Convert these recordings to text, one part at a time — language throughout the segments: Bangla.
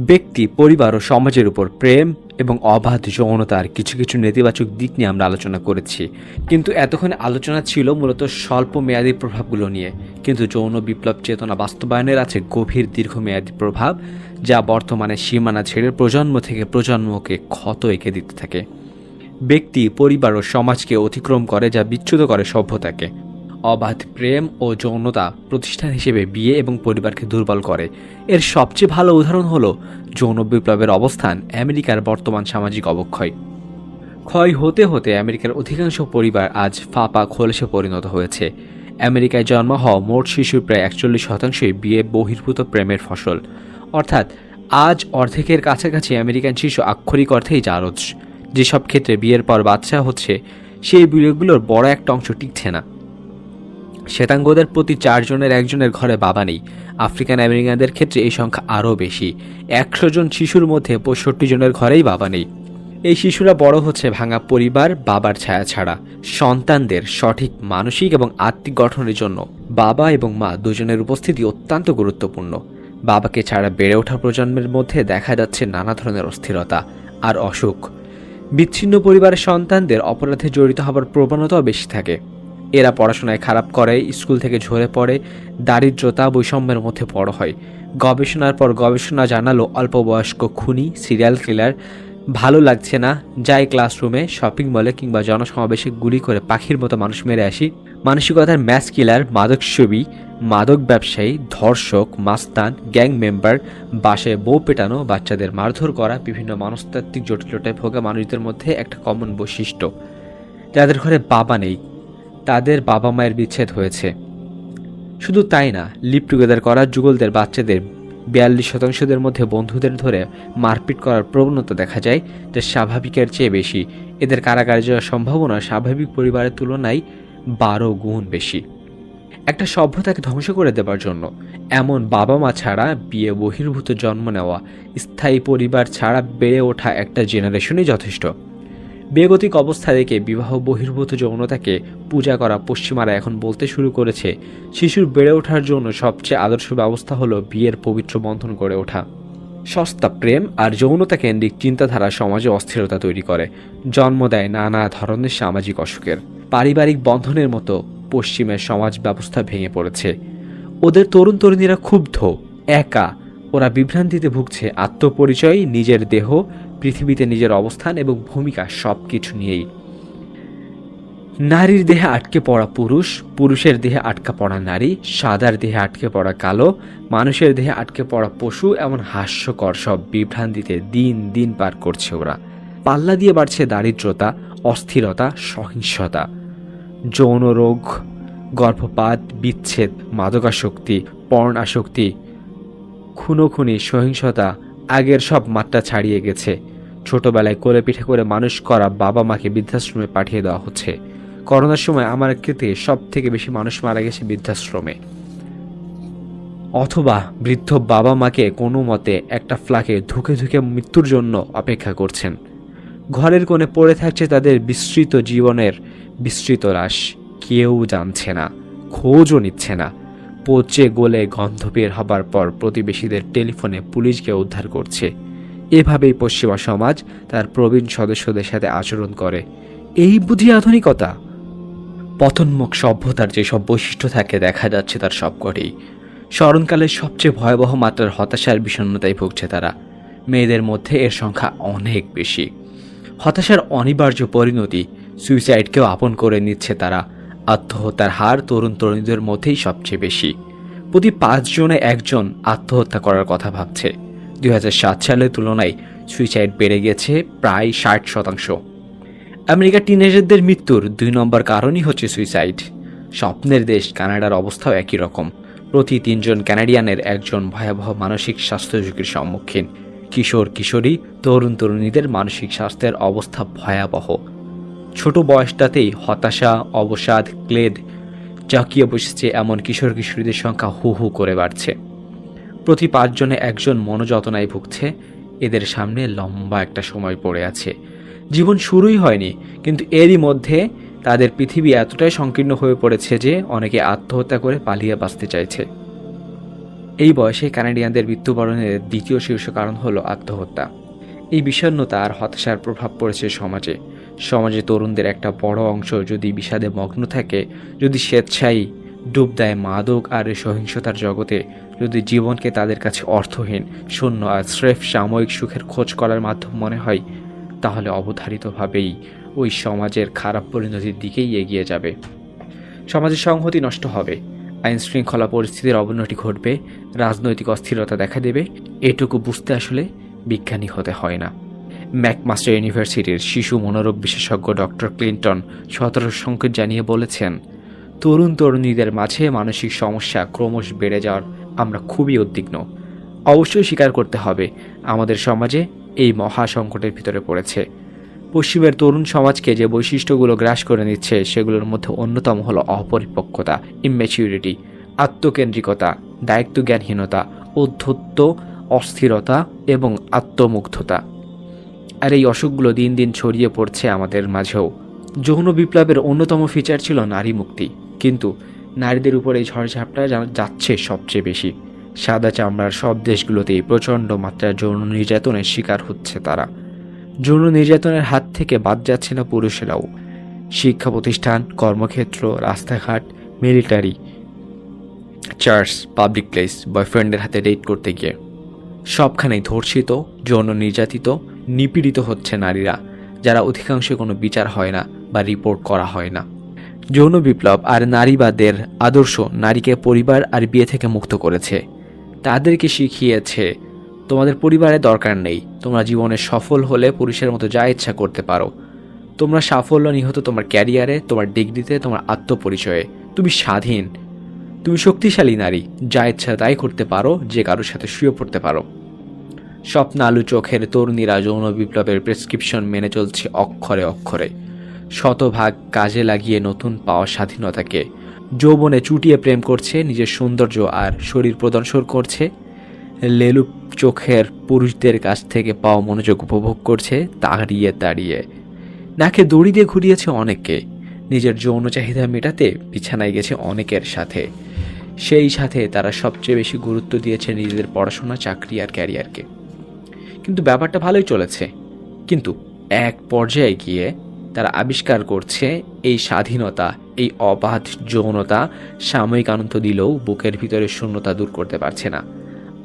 ব্যক্তি, পরিবার ও সমাজের উপর প্রেম এবং অবাধ যৌনতার কিছু কিছু নেতিবাচক দিক নিয়ে আমরা আলোচনা করেছি। কিন্তু এতক্ষণে আলোচনা ছিল মূলত স্বল্প মেয়াদী প্রভাবগুলো নিয়ে। কিন্তু যৌন বিপ্লব চেতনা বাস্তবায়নের আছে গভীর দীর্ঘমেয়াদী প্রভাব, যা বর্তমানে সীমানা ছেড়ে প্রজন্ম থেকে প্রজন্মকে ক্ষত এঁকে দিতে থাকে। ব্যক্তি, পরিবার ও সমাজকে অতিক্রম করে, যা বিচ্যুত করে সভ্যতাকে। অবাধ প্রেম ও যৌনতা প্রতিষ্ঠান হিসেবে বিয়ে এবং পরিবারকে দুর্বল করে। এর সবচেয়ে ভালো উদাহরণ হল যৌন বিপ্লবের অবস্থান আমেরিকার বর্তমান সামাজিক অবক্ষয়। ক্ষয় হতে হতে আমেরিকার অধিকাংশ পরিবার আজ ফাঁপা খোলসে পরিণত হয়েছে। আমেরিকায় জন্ম হওয়া মোট শিশুর প্রায় একচল্লিশ শতাংশই বিয়ে বহির্ভূত প্রেমের ফসল। অর্থাৎ আজ অর্ধেকের কাছাকাছি আমেরিকান শিশু আক্ষরিক অর্থেই জারজ। যেসব ক্ষেত্রে বিয়ের পর বাচ্চা হচ্ছে, সেই বিয়েগুলোর বড় একটা অংশ টিকছে না। শ্বেতাঙ্গদের প্রতি চারজনের একজনের ঘরে বাবা নেই। আফ্রিকান আমেরিকানদের ক্ষেত্রে এই সংখ্যা আরও বেশি। একশো জন শিশুর মধ্যে পঁয়ষট্টি জনের ঘরেই বাবা নেই। এই শিশুরা বড় হচ্ছে ভাঙা পরিবার, বাবার ছায়া ছাড়া। সন্তানদের সঠিক মানসিক এবং আত্মিক গঠনের জন্য বাবা এবং মা দুজনের উপস্থিতি অত্যন্ত গুরুত্বপূর্ণ। বাবাকে ছাড়া বেড়ে ওঠা প্রজন্মের মধ্যে দেখা যাচ্ছে নানা ধরনের অস্থিরতা আর অসুখ। বিচ্ছিন্ন পরিবারের সন্তানদের অপরাধে জড়িত হবার প্রবণতাও বেশি থাকে। এরা পড়াশোনায় খারাপ করে, স্কুল থেকে ঝরে পড়ে দারিদ্রতা বৈষম্যের মধ্যে বড় হয়। গবেষণার পর গবেষণা জানালো অল্প বয়স্ক খুনি, সিরিয়াল কিলার। ভালো লাগছে না, যাই ক্লাসরুমে, শপিং মলে কিংবা জনসমাবেশে গুলি করে পাখির মতো মানুষ মেরে আসি। মানসিকতার ম্যাচ কিলার, মাদক ছবি, মাদক ব্যবসায়ী, ধর্ষক, মাস্তান, গ্যাং মেম্বার, বাসায় বউ পেটানো, বাচ্চাদের মারধর করা, বিভিন্ন মনস্তাত্ত্বিক জটিলতায় ভোগা মানুষদের মধ্যে একটা কমন বৈশিষ্ট্য। যাদের ঘরে বাবা নেই তাদের বাবা মায়ের বিচ্ছেদ হয়েছে। শুধু তাই না, লিপ টুগেদার করা যুগলদের বাচ্চাদের বিয়াল্লিশ শতাংশদের মধ্যে বন্ধুদের ধরে মারপিট করার প্রবণতা দেখা যায় যা স্বাভাবিকের চেয়ে বেশি। এদের কারাগারে যাওয়ার সম্ভাবনা স্বাভাবিক পরিবারের তুলনায় বারো গুণ বেশি। একটা সভ্যতাকে ধ্বংস করে দেবার জন্য এমন বাবা মা ছাড়া বিয়ে বহির্ভূত জন্ম নেওয়া স্থায়ী পরিবার ছাড়া বেড়ে ওঠা একটা জেনারেশনই যথেষ্ট। বেগতিক অবস্থা দেখে বিবাহ বহির্ভূত যৌনতাকে পূজা করা পশ্চিমারা এখন বলতে শুরু করেছে, শিশুর বেড়ে ওঠার জন্য সবচেয়ে আদর্শ ব্যবস্থা হলো বিয়ের পবিত্র বন্ধন গড়ে ওঠা। সস্তা প্রেম আর যৌনতা কেন্দ্রিক চিন্তাধারা সমাজে অস্থিরতা তৈরি করে। জন্ম দেয় নানা ধরনের সামাজিক অসুখের। পারিবারিক বন্ধনের মতো পশ্চিমের সমাজ ব্যবস্থা ভেঙে পড়েছে। ওদের তরুণ তরুণীরা ক্ষুব্ধ, একা। ওরা বিভ্রান্তিতে ভুগছে আত্মপরিচয়, নিজের দেহ পৃথিবীতে নিজের অবস্থান এবং ভূমিকা সব কিছু নিয়েই। নারীর দেহে আটকে পড়া পুরুষ, পুরুষের দেহে আটকা পড়া নারী, সাদার দেহে আটকে পড়া কালো, মানুষের দেহে আটকে পড়া পশু, এমন হাস্যকর সব বিভ্রান্তিতে দিন দিন পার করছে ওরা। পাল্লা দিয়ে বাড়ছে দারিদ্রতা, অস্থিরতা, সহিংসতা। যৌন রোগ, গর্ভপাত, বিচ্ছেদ, মাদকাসক্তি পর্ণ আসক্তি খুনোখুনি, সহিংসতা আগের সব মাত্রা ছাড়িয়ে গেছে। ছোটবেলায় কোলে পিঠে করে মানুষ করা বাবা মাকে বৃদ্ধাশ্রমে পাঠিয়ে দেওয়া হচ্ছে। করোনার সময় আমার ক্ষেত্রে সব থেকে বেশি মানুষ মারা গেছে বৃদ্ধাশ্রমে। অথবা বৃদ্ধ বাবা মাকে কোনো মতে একটা ফ্লাকে ধুকে ধুকে মৃত্যুর জন্য অপেক্ষা করছেন। ঘরের কোণে পড়ে থাকছে তাদের বিস্তৃত জীবনের বিস্তৃত রাশ। কেউ জানছে না, খোঁজও নিচ্ছে না। পচে গলে গন্ধ বের হবার পর প্রতিবেশীদের টেলিফোনে পুলিশকে উদ্ধার করছে। এভাবেই পশ্চিমা সমাজ তার প্রবীণ সদস্যদের সাথে আচরণ করে। এই বুঝি আধুনিকতা? পতনমুখ সভ্যতার যেসব বৈশিষ্ট্য থাকে, দেখা যাচ্ছে তার সবকটি স্মরণকালের সবচেয়ে ভয়াবহ মাত্রার হতাশার বিষণ্ণতায় ভুগছে তারা। মেয়েদের মধ্যে এর সংখ্যা অনেক বেশি। হতাশার অনিবার্য পরিণতি সুইসাইডকেও আপন করে নিচ্ছে তারা। আত্মহত্যার হার তরুণ তরুণীদের মধ্যেই সবচেয়ে বেশি। প্রতি পাঁচজনে একজন আত্মহত্যা করার কথা ভাবছে। দুই হাজার সাত সালের তুলনায় সুইসাইড বেড়ে গেছে প্রায় ষাট শতাংশ। আমেরিকার টিনেজারদের মৃত্যুর দুই নম্বর কারণই হচ্ছে সুইসাইড। স্বপ্নের দেশ কানাডার অবস্থাও একই রকম। প্রতি তিনজন কানাডিয়ানের একজন ভয়াবহ মানসিক স্বাস্থ্য ঝুঁকির সম্মুখীন। কিশোর কিশোরী, তরুণ তরুণীদের মানসিক স্বাস্থ্যের অবস্থা ভয়াবহ। ছোট বয়সটাতেই হতাশা, অবসাদ, ক্লেদ জাকিয়ে বসেছে এমন কিশোর কিশোরীদের সংখ্যা হু হু করে বাড়ছে। প্রতি পাঁচজনে একজন মনোযতনায় ভুগছে। এদের সামনে লম্বা একটা সময় পড়ে আছে। জীবন শুরুই হয়নি, কিন্তু এরই মধ্যে তাদের পৃথিবী এতটাই সংকীর্ণ হয়ে পড়েছে যে অনেকে আত্মহত্যা করে পালিয়ে বাঁচতে চাইছে। এই বয়সে কানাডিয়ানদের মৃত্যুবরণের দ্বিতীয় শীর্ষ কারণ হলো আত্মহত্যা। এই বিষণ্ণতা আর হতাশার প্রভাব পড়েছে সমাজে। সমাজে তরুণদের একটা বড় অংশ যদি বিষাদে মগ্ন থাকে, যদি স্বেচ্ছায় ডুব দেয় মাদক আর সহিংসতার জগতে, যদি জীবনকে তাদের কাছে অর্থহীন, শূন্য আর স্রেফ সাময়িক সুখের খোঁজ করার মাধ্যম মনে হয়, তাহলে অবধারিতভাবেই ওই সমাজের খারাপ পরিণতির দিকেই এগিয়ে যাবে। সমাজের সংহতি নষ্ট হবে আইন শৃঙ্খলা পরিস্থিতির অবনতি ঘটবে, রাজনৈতিক অস্থিরতা দেখা দেবে, এটুকু বুঝতে আসলে বিজ্ঞানী হতে হয় না। ম্যাকমাস্টার ইউনিভার্সিটির শিশু মনোরোগ বিশেষজ্ঞ ডক্টর ক্লিন্টন সতেরো সংকেত জানিয়ে বলেছেন, তরুণ তরুণীদের মাঝে মানসিক সমস্যা ক্রমশ বেড়ে যাওয়ার আমরা খুবই উদ্বিগ্ন। অবশ্যই স্বীকার করতে হবে, আমাদের সমাজে এই মহা সংকটের ভিতরে পড়েছে। পশ্চিমের তরুণ সমাজকে যে বৈশিষ্ট্যগুলো গ্রাস করে নিচ্ছে, সেগুলোর মধ্যে অন্যতম হলো অপরিপক্কতা ইম্যাচিউরিটি আত্মকেন্দ্রিকতা, দায়িত্বজ্ঞানহীনতা অধ্যত্ত অস্থিরতা এবং আত্মমুগ্ধতা। আর এই অসুখগুলো দিন দিন ছড়িয়ে পড়ছে আমাদের মাঝেও। যৌন বিপ্লবের অন্যতম ফিচার ছিল নারী মুক্তি। কিন্তু নারীদের উপর এই ঝড়ঝাপটা যাচ্ছে সবচেয়ে বেশি। সাদা চামড়ার সব দেশগুলোতেই প্রচণ্ড মাত্রায় যৌন নির্যাতনের শিকার হচ্ছে তারা। যৌন নির্যাতনের হাত থেকে বাদ যাচ্ছে না পুরুষেরাও। শিক্ষা প্রতিষ্ঠান, কর্মক্ষেত্র, রাস্তাঘাট মিলিটারি চার্চ পাবলিক প্লেস বয়ফ্রেন্ডের হাতে ডেট করতে গিয়ে। সবখানেই ধর্ষিত, যৌন নির্যাতিত নিপীড়িত হচ্ছে নারীরা, যারা অধিকাংশে কোনো বিচার হয় না বা রিপোর্ট করা হয় না। যৌন বিপ্লব আর নারীবাদের আদর্শ নারীকে পরিবার আর বিয়ে থেকে মুক্ত করেছে। তাদেরকে শিখিয়েছে, তোমাদের পরিবারে দরকার নেই। তোমরা জীবনে সফল হলে পুরুষের মতো যা ইচ্ছা করতে পারো। তোমরা সাফল্য নিহত তোমার ক্যারিয়ারে, তোমার ডিগ্রিতে, তোমার আত্মপরিচয়ে। তুমি স্বাধীন। তুমি শক্তিশালী নারী। যা ইচ্ছা তাই করতে পারো, যে কারোর সাথে শুয়ে পড়তে পারো। স্বপ্নালু চোখের তরুণীরা যৌন বিপ্লবের প্রেসক্রিপশন মেনে চলছে অক্ষরে অক্ষরে। শতভাগ কাজে লাগিয়ে নতুন পাওয়া স্বাধীনতাকে। যৌবনে চুটিয়ে প্রেম করছে, নিজের সৌন্দর্য আর শরীর প্রদর্শন করছে। লেলু চোখের পুরুষদের কাছ থেকে পাওয়া মনোযোগ উপভোগ করছে তাড়িয়ে দাঁড়িয়ে নাকে দড়ি দিয়ে ঘুরিয়েছে অনেককে। নিজের যৌন চাহিদা মেটাতে বিছানায় গেছে অনেকের সাথে। সেই সাথে তারা সবচেয়ে বেশি গুরুত্ব দিয়েছে নিজেদের পড়াশোনা, চাকরি আর ক্যারিয়ারকে। কিন্তু ব্যাপারটা ভালোই চলেছে। কিন্তু এক পর্যায়ে গিয়ে তারা আবিষ্কার করছে, এই স্বাধীনতা, এই অবাধ যৌনতা সাময়িক আনন্দ দিলেও বুকের ভিতরে শূন্যতা দূর করতে পারছে না।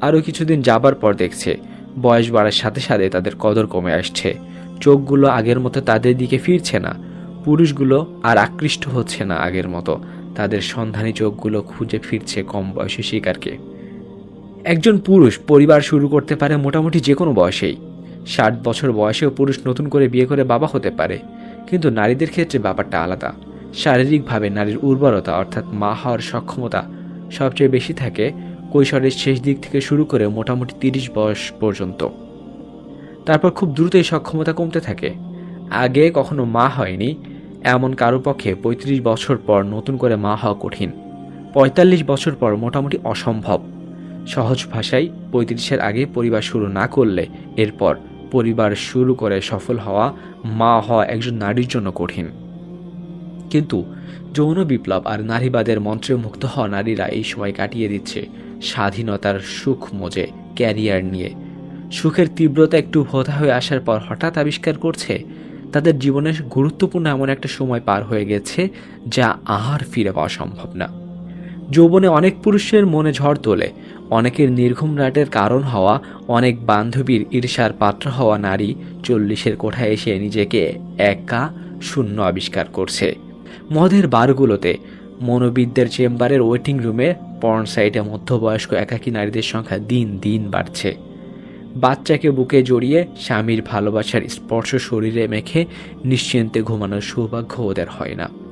আরও কিছুদিন যাবার পর দেখছে, বয়স বাড়ার সাথে সাথে তাদের কদর কমে আসছে। চোখগুলো আগের মতো তাদের দিকে ফিরছে না। পুরুষগুলো আর আকৃষ্ট হচ্ছে না আগের মতো। তাদের সন্ধানী চোখগুলো খুঁজে ফিরছে কম বয়সী শিকারকে। একজন পুরুষ পরিবার শুরু করতে পারে মোটামুটি যে কোনো বয়সেই। ষাট বছর বয়সেও পুরুষ নতুন করে বিয়ে করে বাবা হতে পারে, কিন্তু নারীদের ক্ষেত্রে ব্যাপারটা আলাদা। শারীরিকভাবে নারীর উর্বরতা অর্থাৎ মা হওয়ার সক্ষমতা সবচেয়ে বেশি থাকে কৈশোরের শেষ দিক থেকে শুরু করে মোটামুটি তিরিশ বয়স পর্যন্ত। তারপর খুব দ্রুত এই সক্ষমতা কমতে থাকে। আগে কখনো মা হয়নি, এমন কারও পক্ষে পঁয়ত্রিশ বছর পর নতুন করে মা হওয়া কঠিন। পঁয়তাল্লিশ বছর পর মোটামুটি অসম্ভব। সহজ ভাষায় পঁয়ত্রিশের আগে পরিবার শুরু না করলে এরপর পরিবার শুরু করে সফল হওয়া মা হওয়া একজন নারীর জন্য কঠিন। কিন্তু যৌন বিপ্লব আর নারীবাদের মন্ত্রে মুক্ত হওয়া নারীরা এই সময় কাটিয়ে দিচ্ছে স্বাধীনতার সুখ মজে, ক্যারিয়ার নিয়ে। সুখের তীব্রতা একটু ভোতা হয়ে আসার পর হঠাৎ আবিষ্কার করছে, তাদের জীবনের গুরুত্বপূর্ণ এমন একটা সময় পার হয়ে গেছে যা আর ফিরে পাওয়া সম্ভব না। যৌবনে অনেক পুরুষের মনে ঝড় তোলে। অনেকের নির্ঘুম রাটের কারণ হওয়া, অনেক বান্ধবীর ঈর্ষার পাত্র হওয়া নারী চল্লিশের কোঠায় এসে নিজেকে একা শূন্য আবিষ্কার করছে। মদের বারগুলোতে মনোবিদদের চেম্বারের ওয়েটিং রুমে পর্ন সাইটে মধ্যবয়স্ক একাকী নারীদের সংখ্যা দিন দিন বাড়ছে। বাচ্চাকে বুকে জড়িয়ে স্বামীর ভালোবাসার স্পর্শ শরীরে মেখে নিশ্চিন্তে ঘুমানোর সৌভাগ্য ওদের হয় না।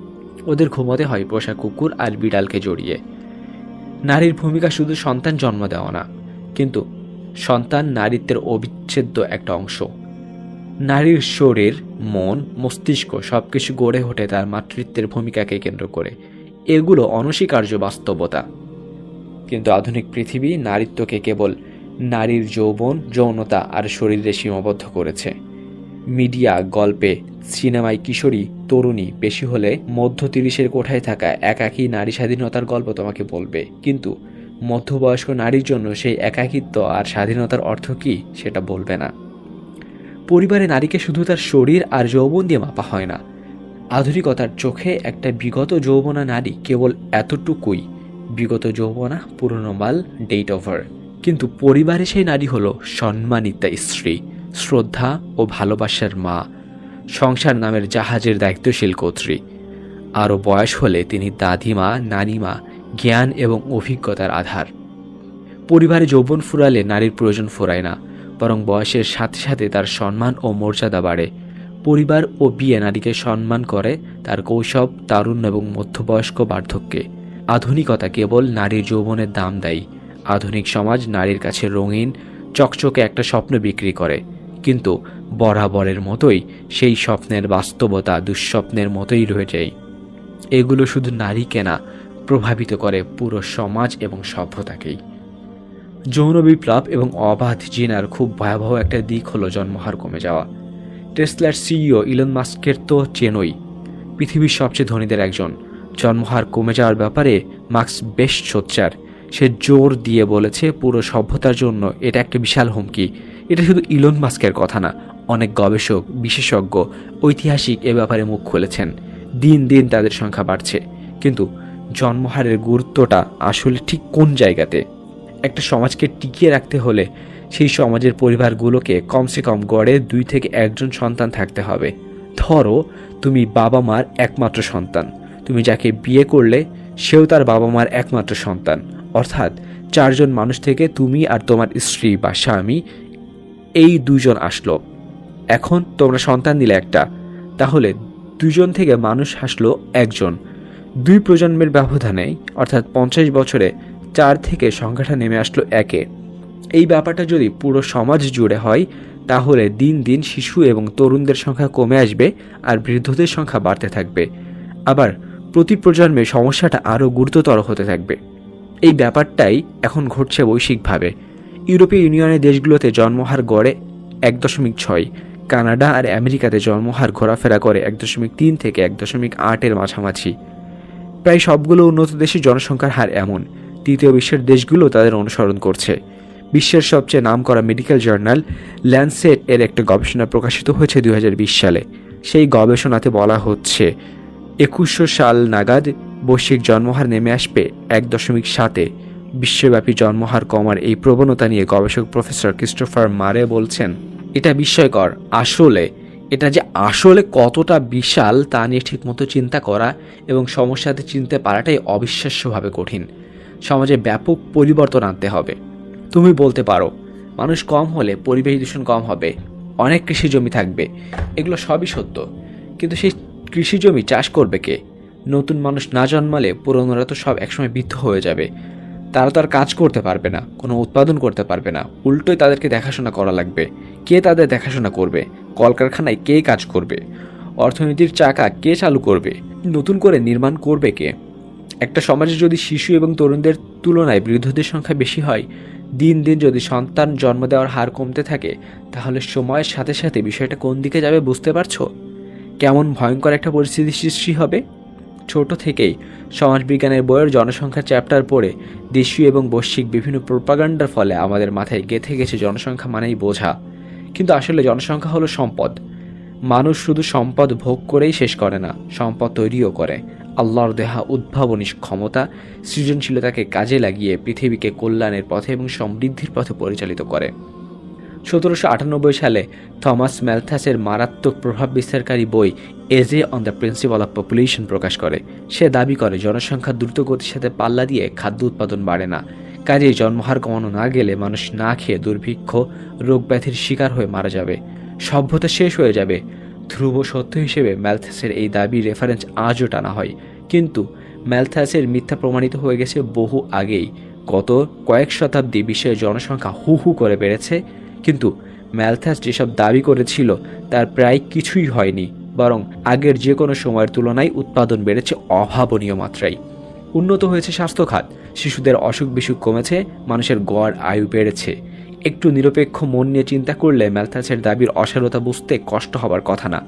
ওদের ঘুমোতে হয় পোষা কুকুর আর বিড়ালকে জড়িয়ে। নারীর ভূমিকা শুধু সন্তান জন্ম দেওয়া না, কিন্তু সন্তান নারীত্বের অবিচ্ছেদ্য একটা অংশ। নারীর শরীর, মন, মস্তিষ্ক সব কিছু গড়ে ওঠে তার মাতৃত্বের ভূমিকাকে কেন্দ্র করে। এগুলো অনস্বীকার্য বাস্তবতা। কিন্তু আধুনিক পৃথিবী নারীত্বকে কেবল নারীর যৌবন, যৌনতা আর শরীরে সীমাবদ্ধ করেছে। মিডিয়া, গল্পে, সিনেমায় কিশোরী, তরুণী, বেশি হলে মধ্য তিরিশের কোঠায় থাকা একাকী নারী স্বাধীনতার গল্প তোমাকে বলবে। কিন্তু মধ্যবয়স্ক নারীর জন্য সেই একাকিত্ব আর স্বাধীনতার অর্থ কী সেটা বলবে না। পরিবারে নারীকে শুধু তার শরীর আর যৌবন দিয়ে মাপা হয় না। আধুনিকতার চোখে একটা বিগত যৌবনা নারী কেবল এতটুকুই। বিগত যৌবনা, পুরনো মাল ডেট ওভার কিন্তু পরিবারে সেই নারী হলো সম্মানিতা স্ত্রী। শ্রদ্ধা ও ভালোবাসার মা, সংসার নামের জাহাজের দায়িত্বশীল কর্ত্রী। আরও বয়স হলে তিনি দাদিমা, নানিমা, জ্ঞান এবং অভিজ্ঞতার আধার। পরিবারে যৌবন ফুরালে নারীর প্রয়োজন ফুরায় না, বরং বয়সের সাথে সাথে তার সম্মান ও মর্যাদা বাড়ে। পরিবার ও বিয়ে নারীকে সম্মান করে, তার কৌশব তারুণ্য এবং মধ্যবয়স্ক বার্ধক্যে। আধুনিকতা কেবল নারীর যৌবনের দাম দেয়। আধুনিক সমাজ নারীর কাছে রঙিন, চকচকে একটা স্বপ্ন বিক্রি করে। কিন্তু বরাবরের মতোই সেই স্বপ্নের বাস্তবতা দুঃস্বপ্নের মতোই রয়ে যায়। এগুলো শুধু নারীকে না, প্রভাবিত করে পুরো সমাজ এবং সভ্যতাকেই। যৌন বিপ্লব এবং অবাধ জিনার খুব ভয়াবহ একটা দিক হলো জন্মহার কমে যাওয়া। টেসলার সিইও ইলন মাস্কের তো চেনই। পৃথিবীর সবচেয়ে ধনীদের একজন। জন্মহার কমে যাওয়ার ব্যাপারে মার্কস বেশ সোচ্চার। সে জোর দিয়ে বলেছে, পুরো সভ্যতার জন্য এটা একটা বিশাল হুমকি। এটা শুধু ইলন মাস্কের কথা না, অনেক গবেষক, বিশেষজ্ঞ, ঐতিহাসিক এ ব্যাপারে মুখ খুলেছেন। দিন দিন তাদের সংখ্যা বাড়ছে। কিন্তু জন্মহারের গুরুত্বটা আসলে ঠিক কোন জায়গাতে? একটা সমাজকে টিকিয়ে রাখতে হলে সেই সমাজের পরিবারগুলোকে কমসে কম গড়ে দুই থেকে একজন সন্তান থাকতে হবে। ধরো, তুমি বাবা মার একমাত্র সন্তান। তুমি যাকে বিয়ে করলে, সেও তার বাবা মার একমাত্র সন্তান। অর্থাৎ চারজন মানুষ থেকে তুমি আর তোমার স্ত্রী বা স্বামী এই দুজন আসলো। এখন তোমরা সন্তান দিলে একটা। তাহলে দুজন থেকে মানুষ আসলো একজন। দুই প্রজন্মের ব্যবধানে, অর্থাৎ পঞ্চাশ বছরে, চার থেকে সংখ্যাটা নেমে আসলো একে। এই ব্যাপারটা যদি পুরো সমাজ জুড়ে হয়, তাহলে দিন দিন শিশু এবং তরুণদের সংখ্যা কমে আসবে আর বৃদ্ধদের সংখ্যা বাড়তে থাকবে। আবার প্রতি প্রজন্মে সমস্যাটা আরও গুরুতর হতে থাকবে। এই ব্যাপারটাই এখন ঘটছে বৈশ্বিকভাবে। ইউরোপীয় ইউনিয়নের দেশগুলোতে জন্মহার গড়ে এক দশমিক ছয়, কানাডা আর আমেরিকাতে জন্মহার ঘোরাফেরা করে এক দশমিক তিন থেকে এক দশমিক আটের মাঝামাঝি। প্রায় সবগুলো উন্নত দেশের জনসংখ্যার হার এমন। তৃতীয় বিশ্বের দেশগুলো তাদের অনুসরণ করছে। বিশ্বের সবচেয়ে নামকরা মেডিকেল জার্নাল ল্যান্ডসেট এর একটা গবেষণা প্রকাশিত হয়েছে দু হাজার বিশ সালে। সেই গবেষণাতে বলা হচ্ছে, একুশশো সাল নাগাদ বৈশ্বিক জন্মহার নেমে আসবে এক দশমিক সাতে। বিশ্বব্যাপী জন্মহার কমার এই প্রবণতা নিয়ে গবেষক প্রফেসর ক্রিস্টোফার মারে বলছেন, এটা বিস্ময়কর। আসলে, এটা যে আসলে কতটা বিশাল তা নিয়ে ঠিকমতো চিন্তা করা এবং সমস্যাতে চিনতে পারাটাই অবিশ্বাস্যভাবে কঠিন। সমাজে ব্যাপক পরিবর্তন আনতে হবে। তুমি বলতে পারো, মানুষ কম হলে পরিবেশ দূষণ কম হবে, অনেক কৃষি জমি থাকবে, এগুলো সবই সত্য। কিন্তু সেই কৃষি জমি চাষ করবে কে? নতুন মানুষ না জন্মালে পুরনোরা তো সব একসময় বৃদ্ধ হয়ে যাবে। তারা তো আর কাজ করতে পারবে না, কোনো উৎপাদন করতে পারবে না। উল্টোই তাদেরকে দেখাশোনা করা লাগবে। কে তাদের দেখাশোনা করবে? কলকারখানায় কে কাজ করবে? অর্থনীতির চাকা কে চালু করবে? নতুন করে নির্মাণ করবে কে? একটা সমাজে যদি শিশু এবং তরুণদের তুলনায় বৃদ্ধদের সংখ্যা বেশি হয়, দিন দিন যদি সন্তান জন্ম দেওয়ার হার কমতে থাকে, তাহলে সময়ের সাথে সাথে বিষয়টা কোন দিকে যাবে বুঝতে পারছ? কেমন ভয়ঙ্কর একটা পরিস্থিতি সৃষ্টি হবে? ছোট থেকেই সমাজবিজ্ঞানের বইয়ের জনসংখ্যা চ্যাপ্টার পড়ে দেশীয় এবং বৈশ্বিক বিভিন্ন প্রোপাগান্ডার ফলে আমাদের মাথায় গেঁথে গেছে জনসংখ্যা মানেই বোঝা। কিন্তু আসলে জনসংখ্যা হলো সম্পদ। মানুষ শুধু সম্পদ ভোগ করেই শেষ করে না, সম্পদ তৈরিও করে। আল্লাহর দেহা উদ্ভাবনী ক্ষমতা সৃজনশীলতাকে কাজে লাগিয়ে পৃথিবীকে কল্যাণের পথে এবং সমৃদ্ধির পথে পরিচালিত করে। সতেরোশো আটানব্বই সালে থমাস ম্যালথাসের মারাত্মক প্রভাব বিস্তারকারী বই essay on the principle of population প্রকাশ করে। সে দাবি করে, জনসংখ্যা দ্রুত গতির সাথে পাল্লা দিয়ে খাদ্য উৎপাদন বাড়ে না। কাজেই জন্মহার কমানো না গেলে মানুষ না খেয়ে দুর্ভিক্ষ রোগ ব্যাধির শিকার হয়ে মারা যাবে। সভ্যতা শেষ হয়ে যাবে। ধ্রুব সত্য হিসেবে ম্যালথাসের এই দাবি রেফারেন্স আজও টানা হয়। কিন্তু ম্যালথাসের মিথ্যা প্রমাণিত হয়ে গেছে বহু আগেই। গত কয়েক শতাব্দী বিশ্বের জনসংখ্যা হু হু করে বেড়েছে। কিন্তু ম্যালথাস যেসব দাবি করেছিল তার প্রায় কিছুই হয়নি, বরং আগের যে কোনো সময়ের তুলনায় উৎপাদন বেড়েছে অভাবনীয় মাত্রায়। উন্নত হয়েছে স্বাস্থ্য খাত শিশুদের অসুখ বিসুখ কমেছে, মানুষের গড় আয়ু বেড়েছে। একটু নিরপেক্ষ মন নিয়ে চিন্তা করলে ম্যালথাসের দাবির অসারতা বুঝতে কষ্ট হবার কথা না।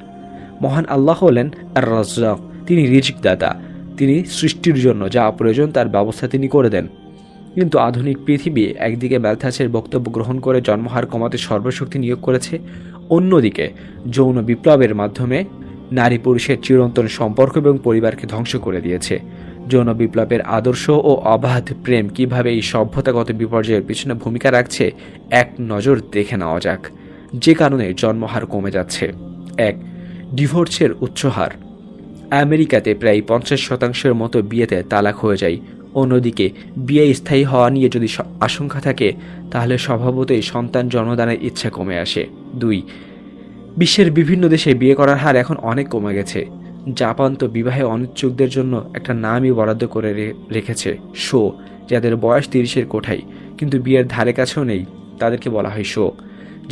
মহান আল্লাহ হলেন রাজ্জাক তিনি রিজিক দাতা, তিনি সৃষ্টির জন্য যা প্রয়োজন তার ব্যবস্থা তিনি করে দেন। কিন্তু আধুনিক পৃথিবী একদিকে ম্যালথাসের বক্তব্য গ্রহণ করে জন্মহার কমাতে সর্বশক্তি নিয়োগ করেছে, অন্যদিকে যৌন বিপ্লবের মাধ্যমে নারী পুরুষের চিরন্তন সম্পর্ক এবং পরিবারকে ধ্বংস করে দিয়েছে। যৌন বিপ্লবের আদর্শ ও অবাধ প্রেম কীভাবে এই সভ্যতাগত বিপর্যয়ের পিছনে ভূমিকা রাখছে, এক নজর দেখে নেওয়া যাক। যে কারণে জন্মহার কমে যাচ্ছে। এক, ডিভোর্সের উচ্চহার। আমেরিকাতে প্রায় পঞ্চাশ শতাংশের মতো বিয়েতে তালাক হয়ে যায়। অন্যদিকে, বিয়ে স্থায়ী হওয়া নিয়ে যদি আশঙ্কা থাকে, তাহলে স্বভাবতই সন্তান জন্মদানের ইচ্ছা কমে আসে। দুই, বিশ্বের বিভিন্ন দেশে বিয়ে করার হার এখন অনেক কমে গেছে। জাপান তো বিবাহে অনিচ্ছুকদের জন্য একটা নামই বরাদ্দ করে রেখেছে, শো, যাদের বয়স তিরিশের কোঠাই কিন্তু বিয়ের ধারে কাছেও নেই, তাদেরকে বলা হয় শো।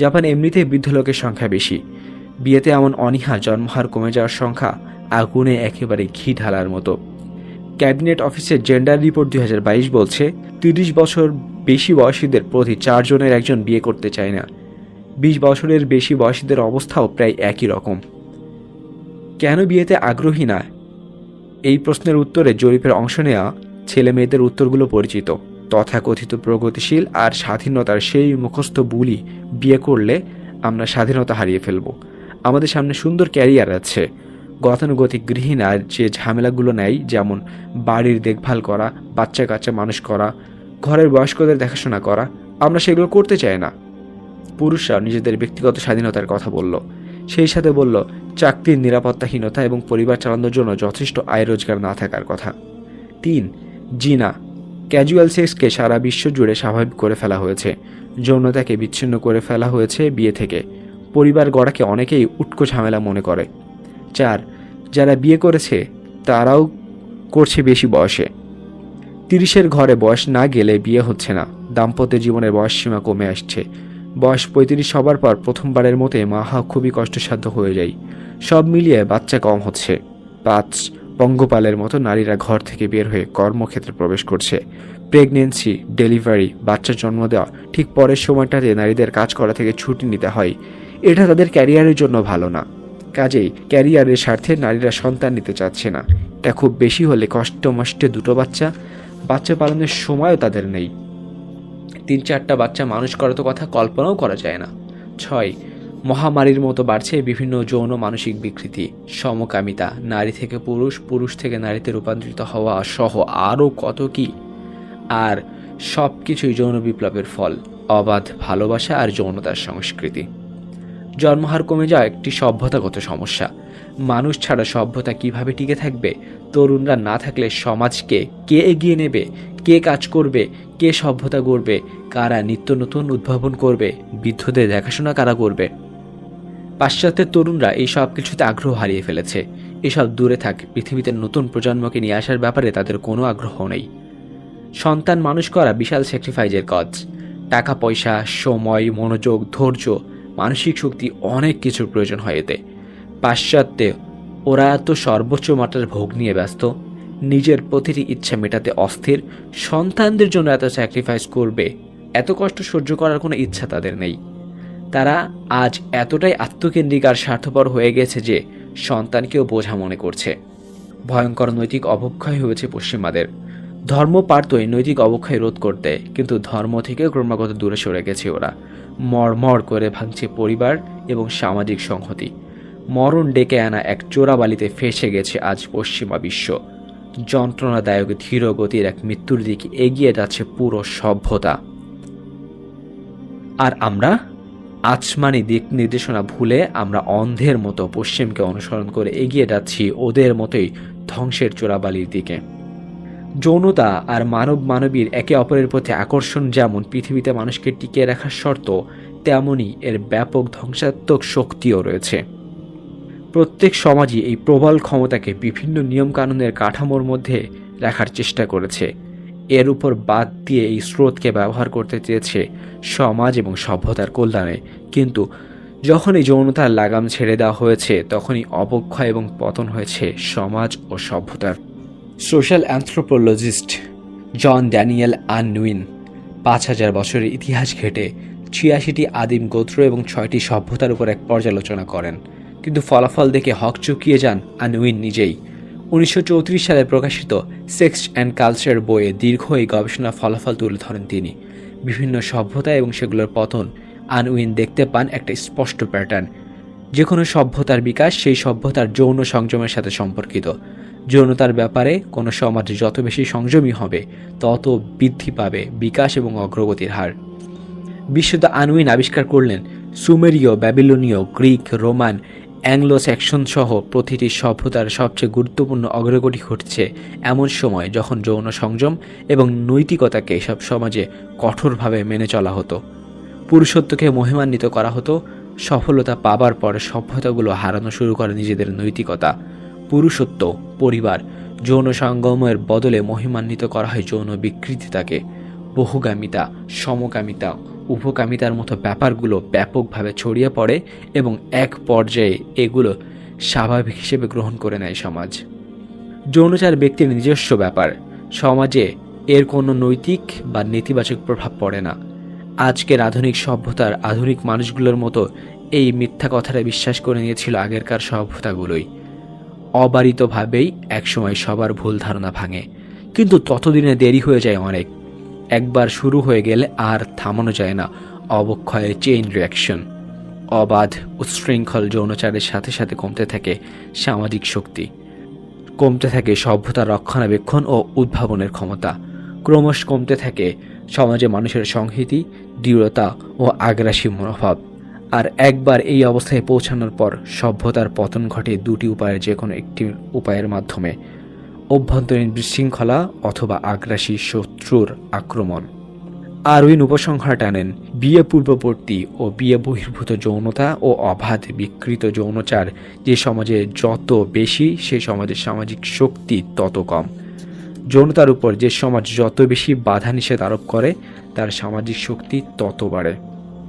জাপান এমনিতেই বৃদ্ধ লোকের সংখ্যা বেশি। বিয়েতে এমন অনীহা, জন্মহার কমে যাওয়ার সংখ্যা আগুনে একেবারে ঘি ঢালার মতো। ক্যাবিনেট অফিসের জেন্ডার রিপোর্ট দুই হাজার বাইশ বলছে, তিরিশ বছর বেশি বয়সীদের প্রতি চারজনের একজন বিয়ে করতে চায় না। বিশ বছরের বেশি বয়সীদের অবস্থাও প্রায় একই রকম। কেন বিয়েতে আগ্রহী না? এই প্রশ্নের উত্তরে জরিপের অংশ নেওয়া ছেলে মেয়েদের উত্তরগুলো পরিচিত। তথাকথিত প্রগতিশীল আর স্বাধীনতার সেই মুখস্থ বুলি বিয়ে করলে আমরা স্বাধীনতা হারিয়ে ফেলব। আমাদের সামনে সুন্দর ক্যারিয়ার আছে। গতানুগতিক গৃহীণ আর যে ঝামেলাগুলো নেয়, যেমন বাড়ির দেখভাল করা, বাচ্চা কাচ্চা মানুষ করা, ঘরের বয়স্কদের দেখাশোনা করা, আমরা সেগুলো করতে চাই না। পুরুষরা নিজেদের ব্যক্তিগত স্বাধীনতার কথা বলল। সেই সাথে বলল, চাকরির নিরাপত্তাহীনতা এবং পরিবার চালানোর জন্য যথেষ্ট আয় রোজগার না থাকার কথা। তিন, জিনা। ক্যাজুয়াল সেক্সকে সারা বিশ্ব জুড়ে স্বাভাবিক করে ফেলা হয়েছে। যৌনতাকে বিচ্ছিন্ন করে ফেলা হয়েছে বিয়ে থেকে। পরিবার গড়াকে অনেকেই উটকো ঝামেলা মনে করে। চার যারা বিয়ে করেছে, তারাও করছে বেশি বয়সে। তিরিশের ঘরে বয়স না গেলে বিয়ে হচ্ছে না। দাম্পত্য জীবনের বয়স সীমা কমে আসছে। বয়স পঁয়ত্রিশ হবার পর প্রথমবারের মতে মা হওয়া খুবই কষ্টসাধ্য হয়ে যায়। সব মিলিয়ে বাচ্চা কম হচ্ছে। পাঁচ, পঙ্গপালের মতো নারীরা ঘর থেকে বের হয়ে কর্মক্ষেত্রে প্রবেশ করছে। প্রেগনেন্সি, ডেলিভারি, বাচ্চা জন্ম দেওয়া ঠিক পরের সময়টাতে নারীদের কাজ করা থেকে ছুটি নিতে হয়। এটা তাদের ক্যারিয়ারের জন্য ভালো না। কাজেই ক্যারিয়ারের স্বার্থে নারীরা সন্তান নিতে চাচ্ছে না। এটা খুব বেশি হলে কষ্ট মষ্টে দুটো বাচ্চা বাচ্চা পালনের সময়ও তাদের নেই। তিন চারটা বাচ্চা মানুষ করার তো কথা, কল্পনাও করা যায় না। ছয়, মহামারীর মতো বাড়ছে বিভিন্ন যৌন মানসিক বিকৃতি। সমকামিতা, নারী থেকে পুরুষ পুরুষ থেকে নারীতে রূপান্তরিত হওয়া সহ আরও কত কি? আর সব কিছুই যৌন বিপ্লবের ফল, অবাধ ভালোবাসা আর যৌনতার সংস্কৃতি। জন্মহার কমে যাওয়া একটি সভ্যতাগত সমস্যা। মানুষ ছাড়া সভ্যতা কীভাবে টিকে থাকবে? তরুণরা না থাকলে সমাজকে কে এগিয়ে নেবে? কে কাজ করবে? কে সভ্যতা গড়বে? কারা নিত্য নতুন উদ্ভাবন করবে? বৃদ্ধদের দেখাশোনা কারা করবে? পাশ্চাত্যের তরুণরা এই সব কিছুতে আগ্রহ হারিয়ে ফেলেছে। এসব দূরে থাক, পৃথিবীতে নতুন প্রজন্মকে নিয়ে আসার ব্যাপারে তাদের কোনো আগ্রহ নেই। সন্তান মানুষ করা বিশাল স্যাক্রিফাইজের কাজ। টাকা পয়সা সময়, মনোযোগ, ধৈর্য মানসিক শক্তি অনেক কিছুর প্রয়োজন হয় এতে। পাশ্চাত্যে ওরা এত সর্বোচ্চ মাত্রার ভোগ নিয়ে ব্যস্ত, নিজের প্রতিটি ইচ্ছা মেটাতে অস্থির, সন্তানদের জন্য এত স্যাক্রিফাইস করবে, এত কষ্ট সহ্য করার কোনো ইচ্ছা তাদের নেই। তারা আজ এতটাই আত্মকেন্দ্রিক আর স্বার্থপর হয়ে গেছে যে সন্তানকেও বোঝা মনে করছে। ভয়ঙ্কর নৈতিক অবক্ষয় হয়েছে পশ্চিমাদের। ধর্ম পারত এই নৈতিক অবক্ষয় রোধ করতে, কিন্তু ধর্ম থেকে ক্রমাগত দূরে সরে গেছে ওরা। মরমর করে ভাঙছে পরিবার এবং সামাজিক সংহতি। মরণ ডেকে আনা এক চোরাবালিতে ফেসে গেছে আজ পশ্চিমা বিশ্ব। যন্ত্রণাদায়ক ধীর গতির এক মৃত্যুর দিকে এগিয়ে যাচ্ছে পুরো সভ্যতা। আর আমরা? আচমানি দিক নির্দেশনা ভুলে আমরা অন্ধের মতো পশ্চিমকে অনুসরণ করে এগিয়ে যাচ্ছি ওদের মতোই ধ্বংসের চোরাবালির দিকে। যৌনতা আর মানব মানবীর একে অপরের প্রতি আকর্ষণ যেমন পৃথিবীতে মানুষকে টিকিয়ে রাখার শর্ত তেমনই এর ব্যাপক ধ্বংসাত্মক শক্তিও রয়েছে। প্রত্যেক সমাজই এই প্রবল ক্ষমতাকে বিভিন্ন নিয়মকানুনের কাঠামোর মধ্যে রাখার চেষ্টা করেছে। এর উপর বাদ দিয়ে এই স্রোতকে ব্যবহার করতে চেয়েছে সমাজ এবং সভ্যতার কল্যাণে। কিন্তু যখনই যৌনতার লাগাম ছেড়ে দেওয়া হয়েছে, তখনই অবক্ষয় এবং পতন হয়েছে সমাজ ও সভ্যতার। Social anthropologist John Daniel Unwin পাঁচ হাজার বছরের ইতিহাস ঘেটে ছিয়াশিটি আদিম গোত্র এবং ছয়টি সভ্যতার উপর এক পর্যালোচনা করেন। কিন্তু ফলাফল দেখে হক চুকিয়ে যান আনউইন নিজেই। উনিশশো চৌত্রিশ সালে প্রকাশিত সেক্স অ্যান্ড কালচার বইয়ে দীর্ঘ এই গবেষণা ফলাফল তুলে ধরেন তিনি। বিভিন্ন সভ্যতা এবং সেগুলোর পতন আনউইন দেখতে পান একটা স্পষ্ট প্যাটার্ন। যে কোনো সভ্যতার বিকাশ সেই সভ্যতার যৌন সংযমের সাথে সম্পর্কিত। যৌনতার ব্যাপারে কোনো সমাজ যত বেশি সংযমী হবে, তত বৃদ্ধি পাবে বিকাশ এবং অগ্রগতির হার। বিশুদ্ধ আনুইন আবিষ্কার করলেন, সুমেরীয়, ব্যাবিলনীয়, গ্রিক, রোমান অ্যাংলো স্যাকশন সহ প্রতিটি সভ্যতার সবচেয়ে গুরুত্বপূর্ণ অগ্রগতি ঘটছে এমন সময় যখন যৌন সংযম এবং নৈতিকতাকে সব সমাজে কঠোরভাবে মেনে চলা হতো। পুরুষত্বকে মহিমান্বিত করা হতো, সফলতা পাবার পর সভ্যতাগুলো হারানো শুরু করে নিজেদের নৈতিকতা। পুরুষত্ব, পরিবার, যৌন সঙ্গমের বদলে মহিমান্বিত করা হয় যৌন বিকৃতিতাকে বহুগামিতা, সমকামিতা, উপকামিতার মতো ব্যাপারগুলো ব্যাপকভাবে ছড়িয়ে পড়ে এবং এক পর্যায়ে এগুলো স্বাভাবিক হিসেবে গ্রহণ করে নেয় সমাজ। যৌনচার ব্যক্তির নিজস্ব ব্যাপার। সমাজে এর কোনো নৈতিক বা নেতিবাচক প্রভাব পড়ে না। আজকের আধুনিক সভ্যতার আধুনিক মানুষগুলোর মতো এই মিথ্যা কথাটা বিশ্বাস করে নিয়েছিল আগেরকার সভ্যতাগুলোই। অবারিতভাবেই একসময় সবার ভুল ধারণা ভাঙে। কিন্তু ততদিনে দেরি হয়ে যায় অনেক। একবার শুরু হয়ে গেলে আর থামানো যায় না অবক্ষয়ের চেইন রিয়াকশন অবাধ, উচ্ছৃঙ্খল যৌনচারের সাথে সাথে কমতে থাকে সামাজিক শক্তি। কমতে থাকে সভ্যতা রক্ষণাবেক্ষণ ও উদ্ভাবনের ক্ষমতা। ক্রমশ কমতে থাকে সমাজে মানুষের সংহতি, দৃঢ়তা ও আগ্রাসী মনোভাব। আর একবার এই অবস্থায় পৌঁছানোর পর সভ্যতার পতন ঘটে দুটি উপায়ের যে কোনো একটি উপায়ের মাধ্যমে। অভ্যন্তরীণ বিশৃঙ্খলা অথবা আগ্রাসী শত্রুর আক্রমণ। আরউইন উপসংহার টানেন, বিয়ে পূর্ববর্তী ও বিয়ে বহির্ভূত যৌনতা ও অবাধ বিকৃত যৌনচার, যে সমাজে যত বেশি, সে সমাজের সামাজিক শক্তি তত কম। যৌনতার উপর যে সমাজ যত বেশি বাধা নিষেধ আরোপ করে, তার সামাজিক শক্তি তত বাড়ে।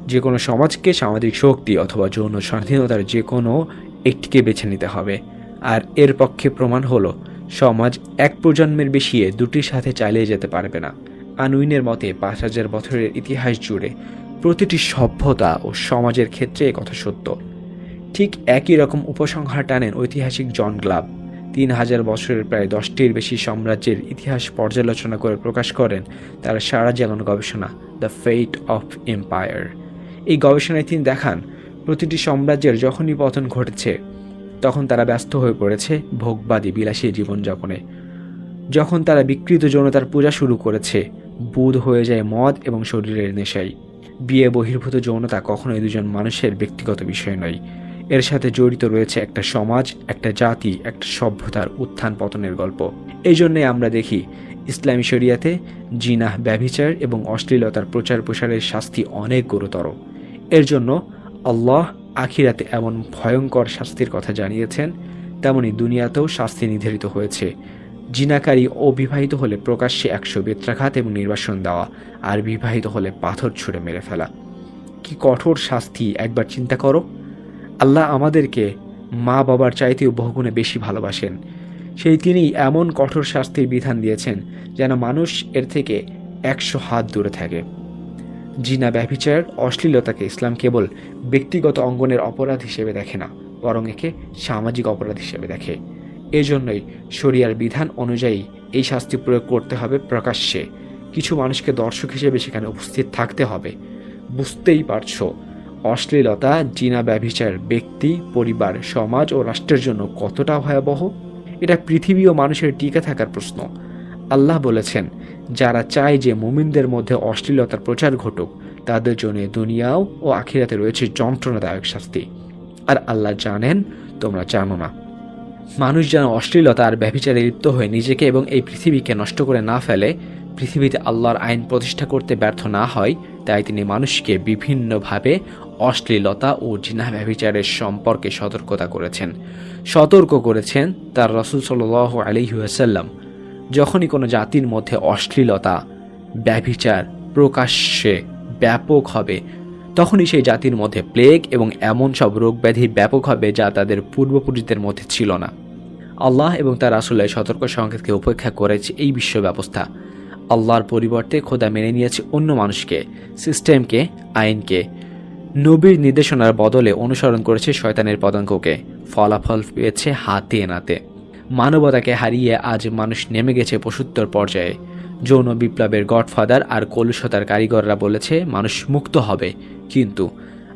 যে কোনো সমাজকে সামাজিক শক্তি অথবা যৌন স্বাধীনতার যে কোনো একটিকে বেছে নিতে হবে। আর এর পক্ষে প্রমাণ হলো, সমাজ এক প্রজন্মের বেশি দুটির সাথে চালিয়ে যেতে পারবে না। আনুইনের মতে, পাঁচ হাজার বছরের ইতিহাস জুড়ে প্রতিটি সভ্যতা ও সমাজের ক্ষেত্রে কথা সত্য। ঠিক একই রকম উপসংহার টানেন ঐতিহাসিক জন গ্লাব। তিন হাজার বছরের প্রায় দশটির বেশি সাম্রাজ্যের ইতিহাস পর্যালোচনা করে প্রকাশ করেন তার সারা জীবন গবেষণা, দ্য ফেট অফ এম্পায়ার গবেষণায় তিনি দেখান, প্রতিটি সাম্রাজ্যের যখনই পতন ঘটেছে, তখন তারা ব্যস্ত হয়ে পড়েছে ভোগবাদী বিলাসী জীবনযাপনে। যখন তারা বিকৃত যৌনতার পূজা শুরু করেছে, বুধ হয়ে যায় মদ এবং শরীরের নেশাই বিয়ে বহির্ভূত যৌনতা কখনোই দুজন মানুষের ব্যক্তিগত বিষয় নয়। এর সাথে জড়িত রয়েছে একটা সমাজ, একটা জাতি, একটা সভ্যতার উত্থান পতনের গল্প। এই জন্যে আমরা দেখি, ইসলামী শরিয়াতে জিনাহ ব্যভিচার এবং অশ্লীলতার প্রচার প্রসারের শাস্তি অনেক গুরুতর। এর জন্য আল্লাহ আখিরাতে এমন ভয়ঙ্কর শাস্তির কথা জানিয়েছেন, তেমনি দুনিয়াতেও শাস্তি নির্ধারিত হয়েছে। জিনাকারী অবিবাহিত হলে প্রকাশ্যে একশো বেত্রাঘাত এবং নির্বাসন দেওয়া, আর বিবাহিত হলে পাথর ছুঁড়ে মেরে ফেলা। কি কঠোর শাস্তি, একবার চিন্তা করো। আল্লাহ আমাদেরকে মা বাবার চাইতেও বহুগুণে বেশি ভালোবাসেন। সেই তিনি এমন কঠোর শাস্তির বিধান দিয়েছেন, যেন মানুষ এর থেকে একশো হাত দূরে থাকে। জিনা ব্যভিচার অশ্লীলতাকে ইসলাম কেবল ব্যক্তিগত অঙ্গনের অপরাধ হিসেবে দেখে না, বরং একে সামাজিক অপরাধ হিসেবে দেখে। এজন্যই শরিয়ার বিধান অনুযায়ী এই শাস্তি প্রয়োগ করতে হবে প্রকাশ্যে। কিছু মানুষকে দর্শক হিসেবে সেখানে উপস্থিত থাকতে হবে। বুঝতেই পারছ, অশ্লীলতা, জিনা ব্যভিচার ব্যক্তি, পরিবার, সমাজ ও রাষ্ট্রের জন্য কতটা ভয়াবহ? এটা পৃথিবী ও মানুষের টিকে থাকার প্রশ্ন। আল্লাহ বলেছেন, যারা চায় যে মুমিনদের মধ্যে অশ্লীলতার প্রচার ঘটুক, তাদের জন্য দুনিয়াও ও আখিরাতে রয়েছে যন্ত্রণাদায়ক শাস্তি। আর আল্লাহ জানেন, তোমরা জানো না। মানুষ যেন অশ্লীলতা আর ব্যভিচারে লিপ্ত হয়ে নিজেকে এবং এই পৃথিবীকে নষ্ট করে না ফেলে, পৃথিবীতে আল্লাহর আইন প্রতিষ্ঠা করতে ব্যর্থ না হয়, তাই তিনি মানুষকে বিভিন্নভাবে অশ্লীলতা ও জিনা ব্যভিচারের সম্পর্কে সতর্কতা করেছেন। সতর্ক করেছেন তার রসুল সাল আলিহাসাল্লাম যখনই কোনো জাতির মধ্যে অশ্লীলতা, ব্যভিচার প্রকাশ্যে ব্যাপক হবে, তখনই সেই জাতির মধ্যে প্লেগ এবং এমন সব রোগ ব্যাধি ব্যাপক হবে যা তাদের পূর্বপুরুষদের মধ্যে ছিল না। আল্লাহ এবং তার আসলে সতর্ক সংকেতকে উপেক্ষা করেছে এই বিশ্ব ব্যবস্থা আল্লাহর পরিবর্তে খোদা মেনে নিয়েছে অন্য মানুষকে, সিস্টেমকে, আইনকে। নবীর নির্দেশনার বদলে অনুসরণ করেছে শয়তানের পদাঙ্ককে। ফলাফল পেয়েছে হাতে নাতে। মানবতাকে হারিয়ে আজ মানুষ নেমে গেছে পশুত্তর পর্যায়ে। যৌন বিপ্লবের গডফাদার আর কলুষতার কারিগররা বলেছে, মানুষ মুক্ত হবে। কিন্তু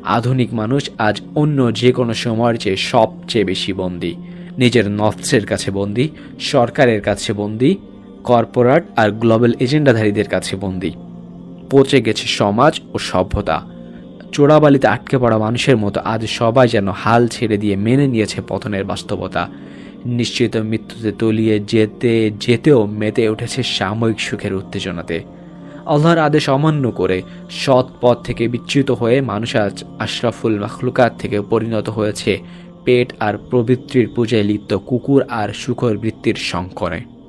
আধুনিক মানুষ আজ অন্য যে কোনো সময়ের চেয়ে সবচেয়ে বেশি বন্দী। নিজের নফসের কাছে বন্দী, সরকারের কাছে বন্দী, কর্পোরেট আর গ্লোবাল এজেন্ডাধারীদের কাছে বন্দী। পচে গেছে সমাজ ও সভ্যতা। চোরাবালিতে আটকে পড়া মানুষের মতো আজ সবাই যেন হাল ছেড়ে দিয়ে মেনে নিয়েছে পতনের বাস্তবতা। নিশ্চিত মৃত্যুতে তলিয়ে যেতে, যেতেও মেতে উঠেছে সাময়িক সুখের উত্তেজনাতে। আল্লাহর আদেশ অমান্য করে সৎ পথ থেকে বিচ্যুত হয়ে মানুষ আজ আশরাফুল মখলুকাত থেকে পরিণত হয়েছে। পেট আর প্রবৃত্তির পূজায় লিপ্ত কুকুর আর সুখর বৃত্তির শঙ্করে